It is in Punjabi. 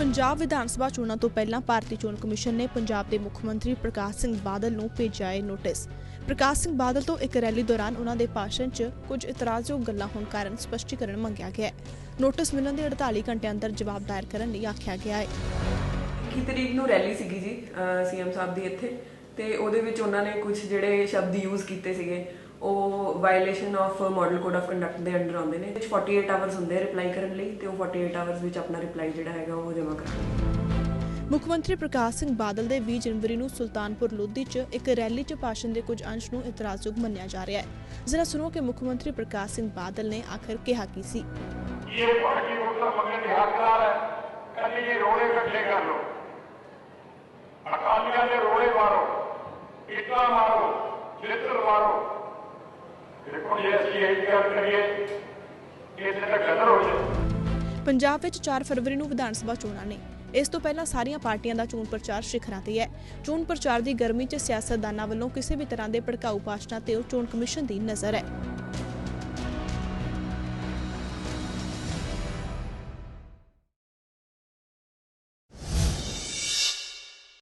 ਪੰਜਾਬ ਵਿਧਾਨ ਸਭਾ ਚੋਣਾਂ ਤੋਂ ਪਹਿਲਾਂ ਭਾਰਤੀ ਚੋਣ ਕਮਿਸ਼ਨ ਨੇ ਪੰਜਾਬ ਦੇ ਮੁੱਖ ਮੰਤਰੀ ਪ੍ਰਕਾਸ਼ ਸਿੰਘ ਬਾਦਲ ਨੂੰ ਭੇਜਿਆ ਹੈ ਨੋਟਿਸ। ਪ੍ਰਕਾਸ਼ ਸਿੰਘ ਬਾਦਲ ਤੋਂ ਇੱਕ ਰੈਲੀ ਦੌਰਾਨ ਉਹਨਾਂ ਦੇ ਭਾਸ਼ਣ 'ਚ ਕੁਝ ਇਤਰਾਜ਼ਯੋਗ ਗੱਲਾਂ ਹੋਣ ਕਾਰਨ ਸਪਸ਼ਟੀਕਰਨ ਮੰਗਿਆ ਗਿਆ ਹੈ। ਨੋਟਿਸ ਮਿਲਣ ਦੇ 48 ਘੰਟੇ ਅੰਦਰ ਜਵਾਬ ਦਾਇਰ ਕਰਨ ਲਈ ਆਖਿਆ ਗਿਆ ਹੈ। 21 ਤਰੀਕ ਨੂੰ ਰੈਲੀ ਸੀਗੀ ਜੀ ਸੀਐਮ ਸਾਹਿਬ ਦੀ ਇੱਥੇ? ਤੇ ਉਹਦੇ ਵਿੱਚ ਉਹਨਾਂ ਨੇ ਕੁਝ ਜਿਹੜੇ ਸ਼ਬਦ ਯੂਜ਼ ਕੀਤੇ ਸੀਗੇ ਉਹ violation of model code of conduct ਦੇ ਅੰਡਰ ਆਉਂਦੇ ਨੇ। 48 ਆਵਰਸ ਹੁੰਦੇ ਰਿਪਲਾਈ ਕਰਨ ਲਈ ਤੇ ਉਹ 48 ਆਵਰਸ ਵਿੱਚ ਆਪਣਾ ਰਿਪਲਾਈ ਜਿਹੜਾ ਹੈਗਾ ਉਹ ਜਮ੍ਹਾਂ ਕਰਨਾ ਮੁੱਖ ਮੰਤਰੀ ਪ੍ਰਕਾਸ਼ ਸਿੰਘ ਬਾਦਲ ਦੇ 20 ਜਨਵਰੀ ਨੂੰ ਸੁਲਤਾਨਪੁਰ ਲੋਧੀ 'ਚ ਇੱਕ ਰੈਲੀ 'ਚ ਭਾਸ਼ਣ ਦੇ ਕੁਝ ਅੰਸ਼ ਨੂੰ ਇਤਰਾਜ਼ਯੋਗ ਮੰਨਿਆ ਜਾ ਰਿਹਾ ਹੈ। ਜ਼ਰਾ ਸੁਣੋ ਕਿ ਮੁੱਖ ਮੰਤਰੀ ਪ੍ਰਕਾਸ਼ ਸਿੰਘ ਬਾਦਲ ਨੇ ਆਖਰ ਕਿਹਾ ਕੀ ਸੀ। ਇਹ ਪਾਰਟੀ ਉਸਦਾ ਮਗਰ ਹੱਕਦਾਰ ਹੈ। ਕੱਲੀ ਇਹ ਰੋਲੇ ਇਕੱਠੇ ਕਰ ਲੋ ਅਕਾਲੀਆਂ ਦੇ ਰੋਲੇ ਮਾਰੋ। ਇੱਟਾਂ ਮਾਰੋ। ਲਿੱਤਰ ਮਾਰੋ। ਪੰਜਾਬ ਵਿੱਚ 4 ਫਰਵਰੀ ਨੂੰ ਵਿਧਾਨ ਸਭਾ ਚੋਣਾਂ ਨੇ। ਇਸ ਤੋਂ ਪਹਿਲਾਂ ਸਾਰੀਆਂ ਪਾਰਟੀਆਂ ਦਾ ਚੋਣ ਪ੍ਰਚਾਰ ਸਿਖਰਾਂ ਤੇ ਹੈ। ਚੋਣ ਪ੍ਰਚਾਰ ਦੀ ਗਰਮੀ 'ਚ ਸਿਆਸਤਦਾਨਾਂ ਵੱਲੋਂ ਕਿਸੇ ਵੀ ਤਰ੍ਹਾਂ ਦੇ ਭੜਕਾਊ ਭਾਸ਼ਣਾਂ ਤੇ ਉਹ ਚੋਣ ਕਮਿਸ਼ਨ ਦੀ ਨਜ਼ਰ ਹੈ।